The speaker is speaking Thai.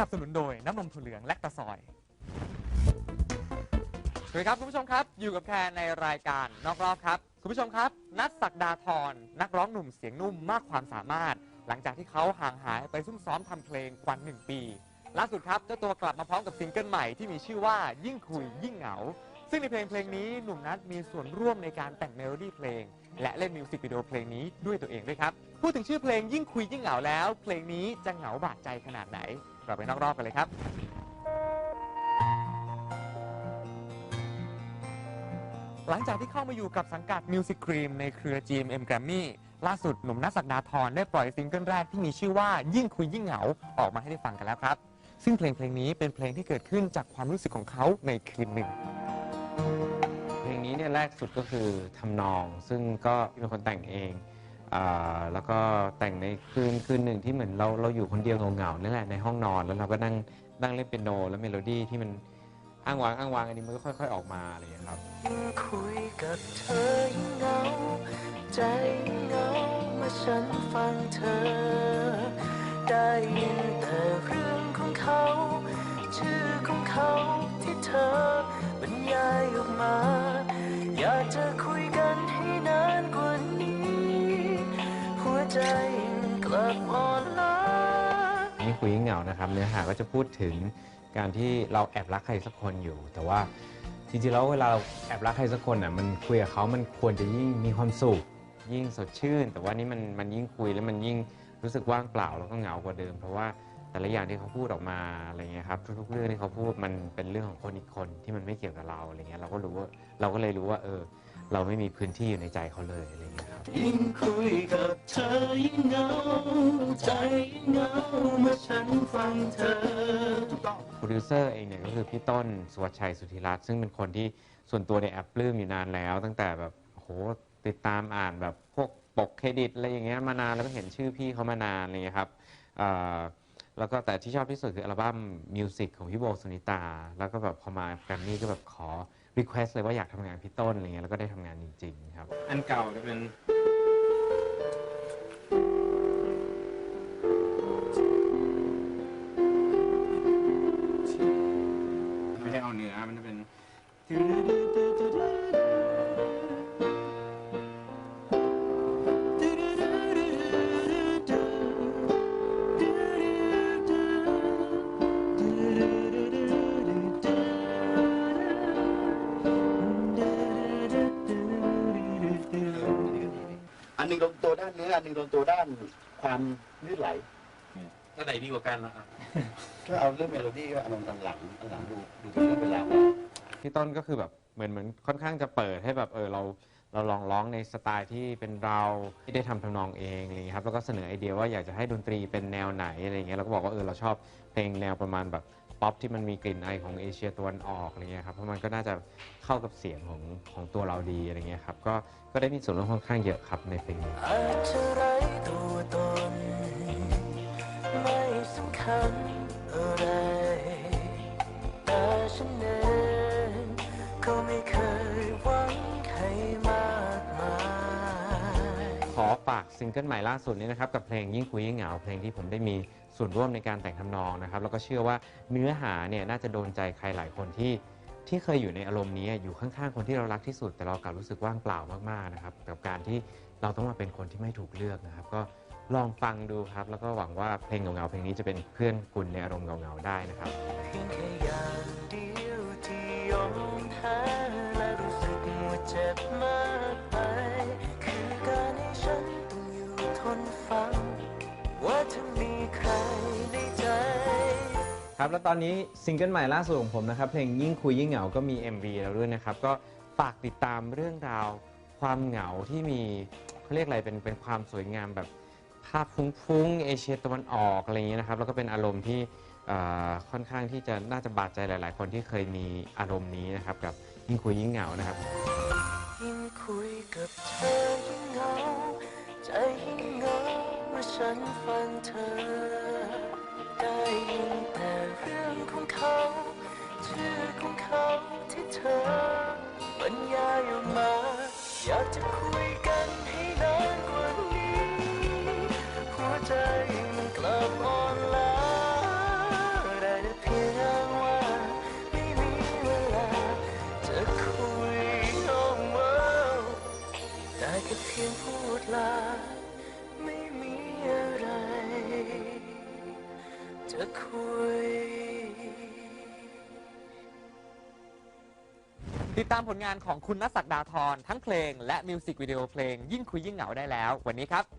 นับสนุนโดยน้ำนมถั่วเหลืองและตะซอย สวัสดีครับคุณผู้ชมครับ อยู่กับแคนในรายการนอกรอบครับ คุณผู้ชมครับ นัทศักดาธรนักร้องหนุ่มเสียงนุ่มมากความสามารถ หลังจากที่เขาห่างหายไปซุ่มซ้อมทำเพลงกว่าหนึ่งปี ล่าสุดครับเจ้าตัวกลับมาพร้อมกับซิงเกิลใหม่ที่มีชื่อว่ายิ่งคุยยิ่งเหงา ซึ่งในเพลงเพลงนี้หนุ่มนัทมีส่วนร่วมในการแต่งเมโลดี้เพลง และเล่นมิวสิกวิดีโอเพลงนี้ด้วยตัวเองด้วยครับ พูดถึงชื่อเพลงยิ่งคุยยิ่งเหงาแล้ว เพลงนี้จะเหงาบาดใจขนาดไหน เราไปนอกรอบกันเลยครับ หลังจากที่เข้ามาอยู่กับสังกัด Music Cream ในเครือ GMM Grammy ล่าสุดหนุ่มนัทศักดาธรได้ปล่อยซิงเกิลแรกที่มีชื่อว่ายิ่งคุยยิ่งเหงาออกมาให้ได้ฟังกันแล้วครับ ซึ่งเพลงเพลงนี้เป็นเพลงที่เกิดขึ้นจากความรู้สึกของเขาในคืนหนึ่ง เพลงนี้เนี่ยแรกสุดก็คือทำนอง ซึ่งก็เป็นคนแต่งเอง แล้วก็แต่งในคืนคืนหนึ่งที่เหมือนเราเราอยู่คนเดียวเหงาๆนี่นแหละในห้องนอนแล้วเราก็นั่งนั่งเล่นเปียโนแล้วเมโลดี้ที่มันอ้างวางอ้างวางอันนี้มันก็ค่อย ๆออกมาอะไรอย่างเงี้ครับยิ่งคุยกับเธอยิ่งเงาใจเงาเมื่อฉันฟังเธอ ได้ยินแต่เรื่องของเขา ชื่อของเขาที่เธอบรรยายออกมา อ่อนล้ายิ่งคุยยิ่งเหงานะครับเนื้อหาก็จะพูดถึงการที่เราแอบรักใครสักคนอยู่ แต่ว่าจริงๆแล้วเวลาเราแอบรักใครสักคนอะมันคุยกับเขามันควรจะยิ่งมีความสุข ยิ่งสดชื่น แต่ว่านี่มันมันยิ่งคุยแล้วมันยิ่งรู้สึกว่างเปล่าแล้วก็เหงากว่าเดิม เพราะว่าแต่ละอย่างที่เขาพูดออกมาอะไรเงี้ยครับทุกๆเรื่องที่เขาพูดมันเป็นเรื่องของคนอีกคนที่มันไม่เกี่ยวกับเราอะไรเงี้ยเราก็รู้ว่าเราก็เลยรู้ว่าเออ เราไม่มีพื้นที่อยู่ในใจเขาเลยอะไรเงี้ยครับ ยิ่งคุยกับเธอยิ่งเหงาใจยิ่งเหงาเมื่อฉันฟังเธอโปรดิวเซอร์เองเนี่ยก็คือพี่ต้นสุวัชชัยสุธิรัตน์ซึ่งเป็นคนที่ส่วนตัวในยแอปปลื้มอยู่นานแล้ว ตั้งแต่แบบโหติดตามอ่านแบบพวกปกเครดิตอะไรอย่างเงี้ยมานานแล้วก็เห็นชื่อพี่เขามานานอะไรเงี้ยครับเอ่อแล้วก็แต่ที่ชอบที่สุดคืออัลบั้มมิวสิกของพี่โบสุนิตา แล้วก็แบบพอมาแกรมมี่ก็แบบขอ รีเควสเลยว่าอยากทำงานพี่ต้นอะไรเงี้ยแล้วก็ได้ทำงานจริงๆครับ อันเก่าจะเป็น หนึ่งลงตัวด้านเนื้ออันหนึ่งลงตัวด้านความลื่นไหลก็ไหนดีกว่ากันล่ะก็เอาเรื่องเมโลดี้ก็เอาอันหลังอันหลังดูดูเป็นเรื่องเป็นราวพี่ต้นก็คือแบบเหมือนเหมือนค่อนข้างจะเปิดให้แบบเออเราเราลองร้องในสไตล์ที่เป็นเราที่ได้ทำทำนองเองอะไรอย่างเงี้ยครับแล้วก็เสนอไอเดียว่าอยากจะให้ดนตรีเป็นแนวไหนอะไรอย่างเงี้ยเราก็บอกว่าเออเราชอบเพลงแนวประมาณแบบ ป๊อปที่มันมีกลิ่นไอของเอเชียตะวันออกอะไรเงี้ยครับเพราะมันก็น่าจะเข้ากับเสียงของของตัวเราดีอะไรเงี้ยครับก็ก็ได้มีส่วนร่วมค่อนข้างเยอะครับในเพลงนี้อาจจะไร้ตัวตนไม่สำคัญอะไร ซิงเกิลใหม่ล่าสุดนี้นะครับกับเพลงยิ่งคุยยิ่งเหงาเพลงที่ผมได้มีส่วนร่วมในการแต่งทำนองนะครับแล้วก็เชื่อว่าเนื้อหาเนี่ยน่าจะโดนใจใครหลายคนที่ที่เคยอยู่ในอารมณ์นี้อยู่ข้างๆ คนที่เรารักที่สุด แต่เรากลับรู้สึกว่างเปล่ามากๆนะครับกับการที่เราต้องมาเป็นคนที่ไม่ถูกเลือกนะครับ ก็ลองฟังดูครับ แล้วก็หวังว่าเพลงเหงาๆเพลงนี้จะเป็นเพื่อนคุณในอารมณ์เหงาๆได้นะครับเพียงแค่อย่างเดียวที่ยอมแพ้และรู้สึกว่าเจ็บมาก ครับแล้วตอนนี้ซิงเกิลใหม่ล่าสุดของผมนะครับเพลงยิ่งคุยยิ่งเหงาก็มี MV แล้วด้วยนะครับก็ฝากติดตามเรื่องราว ความเหงาที่มีเขาเรียกอะไรเป็นเป็นความสวยงามแบบภาพฟุ้งๆเอเชียตะวันออกอะไรอย่างเงี้ยนะครับแล้วก็เป็นอารมณ์ที่เอ่อค่อนข้างที่จะน่าจะบาดใจหลาย ๆ คนที่เคยมีอารมณ์นี้นะครับกับยิ่งคุยยิ่งเหงานะครับ ยิ่งคุยกับเธอยิ่งเหงาใจยิ่งเหงาเมื่อฉันฟังเธอได้ ลาไม่มีอะไร จะคุย ติดตามผลงานของคุณนัทศักดาธรทั้งเพลงและมิวสิกวิดีโอเพลงยิ่งคุยยิ่งเหงาได้แล้ว วันนี้ครับ